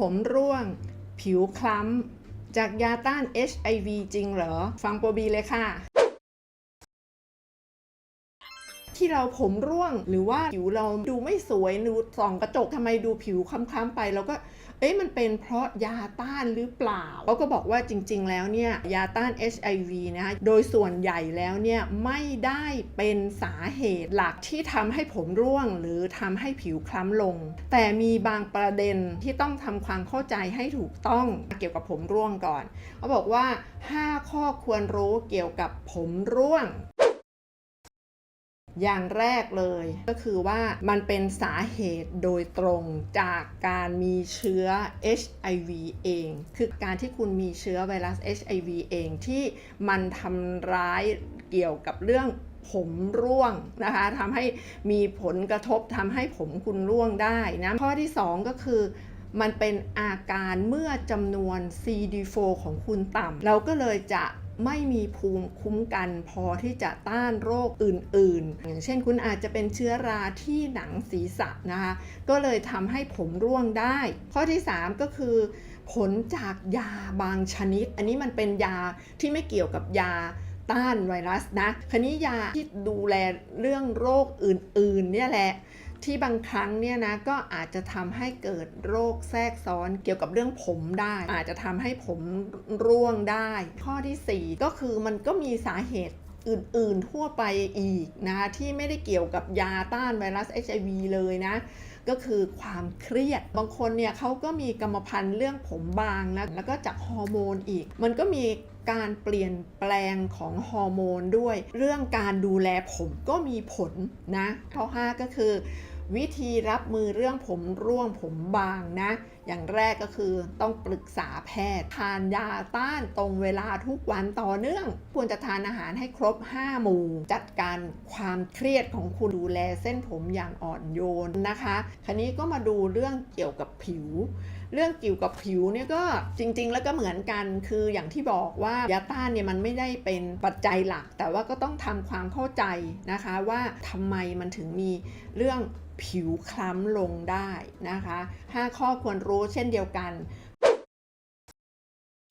ผมร่วง ผิวคล้ำ จากยาต้าน HIV จริงเหรอ ฟังโปรบีเลยค่ะ ที่เราผมร่วง หรือว่าผิวเราดูไม่สวยดูส่องกระจกทำไมดูผิวคล้ำๆไปเราก็เอ๊ะมันเป็นเพราะยาต้านหรือเปล่าเขาก็บอกว่าจริง ๆ แล้วเนี่ยยาต้าน HIV นะโดยส่วนใหญ่แล้วเนี่ยไม่ได้เป็นสาเหตุหลักที่ทำให้ผมร่วง หรือทำให้ผิวคล้ำลง แต่มีบางประเด็นที่ต้องทำความเข้าใจให้ถูกต้องเกี่ยวกับผมร่วงก่อนเขาบอกว่า 5 ข้อควรรู้เกี่ยวกับผมร่วง อย่างแรกเลย ก็คือว่ามันเป็นสาเหตุโดยตรงจากการมีเชื้อ HIV เอง คือการที่คุณมีเชื้อไวรัส HIV เองที่มันทำร้ายเกี่ยวกับเรื่องผมร่วงนะคะทำให้มีผลกระทบทำให้ผมคุณร่วงได้นะข้อที่ 2 ก็คือมันเป็นอาการเมื่อจำนวน CD4 ของคุณต่ำเราก็เลยจะ ไม่มีภูมิคุ้มกันพอที่จะต้านโรคอื่น ๆ อย่างเช่นคุณอาจจะเป็นเชื้อราที่หนังศีรษะนะคะก็เลยทำให้ผมร่วงได้ ข้อที่ 3 ก็คือ ผลจากยาบางชนิด อันนี้มันเป็นยาที่ไม่เกี่ยวกับยาต้านไวรัสนะคันนี้ยาที่ดูแลเรื่องโรคอื่น ๆ เนี่ยแหละ ที่บางครั้งเนี่ยนะก็อาจจะทำให้เกิดโรคแทรกซ้อนเกี่ยวกับเรื่องผมได้ อาจจะทำให้ผมร่วงได้ ข้อทีสี่ 4 ก็คือมันก็มีสาเหตุอื่นๆทั่วไปอีกนะคะที่ไม่ได้เกี่ยวกับยาต้านไวรัส HIV เลยนะ ก็คือความเครียด บางคนเนี่ยเขาก็มีกรรมพันธุ์เรื่องผมบางนะแล้วก็จากฮอร์โมนอีก มันก็มีการเปลี่ยนแปลงของฮอร์โมนด้วย เรื่องการดูแลผมก็มีผลนะข้อ5ก็คือ วิธีรับมือเรื่องผมร่วงผมบางนะ อย่างแรกก็คือต้องปรึกษาแพทย์ ทานยาต้านตรงเวลาทุกวันต่อเนื่อง ควรจะทานอาหารให้ครบ 5 หมู่ จัดการความเครียดของคุณดูแลเส้นผมอย่างอ่อนโยนนะคะ คราวนี้ก็มาดูเรื่องเกี่ยวกับผิว เรื่องเกี่ยวกับผิวเนี่ยก็จริง ๆ แล้วก็เหมือนกันคืออย่างที่บอกว่ายาต้านเนี่ยมันไม่ได้เป็นปัจจัยหลัก แต่ว่าก็ต้องทำความเข้าใจนะคะว่าทำไมมันถึงมีเรื่องผิวคล้ำลงได้นะคะ 5 ข้อควรรู้เช่นเดียวกัน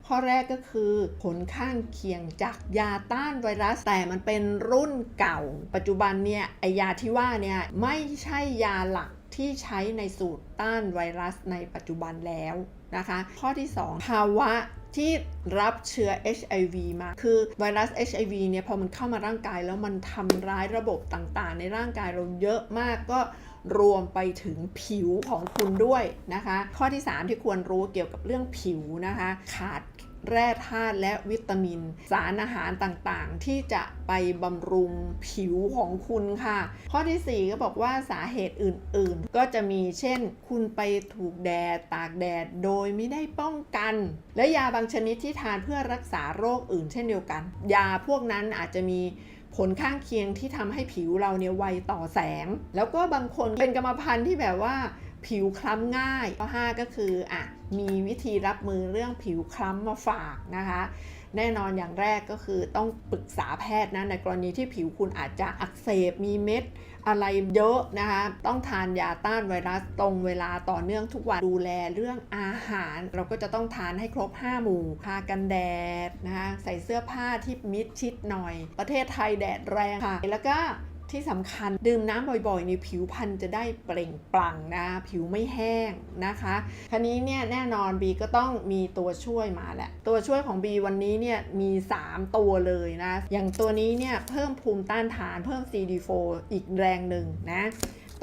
ข้อแรกก็คือผลข้างเคียงจากยาต้านไวรัสแต่มันเป็นรุ่นเก่า ปัจจุบันเนี่ยไอยาที่ว่าเนี่ยไม่ใช่ยาหลักที่ใช้ในสูตรต้านไวรัสในปัจจุบันแล้วนะคะ ข้อที่ 2 ภาวะที่รับเชื้อ HIV มา คือไวรัส HIV เนี่ยพอมันเข้ามาร่างกายแล้วมันทำร้ายระบบต่างๆ ในร่างกายเราเยอะมากก็ รวมไปถึงผิวของคุณด้วยนะคะ ข้อที่ 3 ที่ควรรู้เกี่ยวกับเรื่องผิวนะคะ ขาดแร่ธาตุและวิตามิน สารอาหารต่างๆ ที่จะไปบำรุงผิวของคุณค่ะ ข้อทีสี่ 4 ก็บอกว่าสาเหตุอื่นๆ ก็จะมีเช่น คุณไปถูกแดดตากแดดโดยไม่ได้ป้องกัน และยาบางชนิดที่ทานเพื่อรักษาโรคอื่นเช่นเดียวกัน ยาพวกนั้นอาจจะมี ผลข้างเคียงที่ทำให้ผิวเราเนี่ยไวต่อแสง แล้วก็บางคนเป็นกรรมพันธุ์ที่แบบว่าผิวคล้ำง่ายข้อ5ก็คืออะมีวิธีรับมือเรื่องผิวคล้ำมาฝากนะคะ แน่นอนอย่างแรกก็คือต้องปรึกษาแพทย์นะในกรณีที่ผิวคุณอาจจะอักเสบมีเม็ดอะไรเยอะนะคะต้องทานยาต้านไวรัสตรงเวลาต่อเนื่องทุกวันดูแลเรื่องอาหาร เราก็จะต้องทานให้ครบ 5 หมู่ทากันแดดนะคะใส่เสื้อผ้าที่มิดชิดหน่อย ประเทศไทยแดดแรงค่ะ แล้วก็ ที่สำคัญดื่มน้ำบ่อยๆในผิวพรรณจะได้เปล่งปลั่งนะผิวไม่แห้งนะคะคันนี้เนี่ยแน่นอนบีก็ต้องมีตัวช่วยมาแหละ ตัวช่วยของบีวันนี้เนี่ยมี 3 ตัวเลยนะ อย่างตัวนี้เนี่ยเพิ่มภูมิต้านทานเพิ่ม CD4 อีกแรงหนึ่งนะ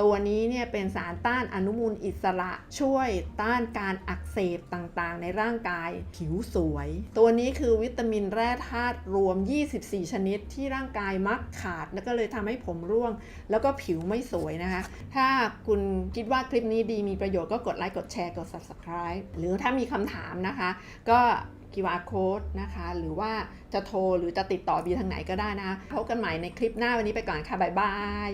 ตัวนี้เนี่ยเป็นสารต้านอนุมูลอิสระช่วยต้านการอักเสบต่างๆ ในร่างกายผิวสวย ตัวนี้คือวิตามินแร่ธาตุรวม 24 ชนิดที่ร่างกายมักขาด แล้วก็เลยทำให้ผมร่วง แล้วก็ผิวไม่สวยนะคะ ถ้าคุณคิดว่าคลิปนี้ดีมีประโยชน์ก็กดไลค์กดแชร์กด subscribe หรือถ้ามีคำถามนะคะ ก็ QR code นะคะ หรือว่าจะโทรหรือจะติดต่อบีทางไหนก็ได้นะคะพบกันใหม่ในคลิปหน้าวันนี้ไปก่อนค่ะ บ๊ายบาย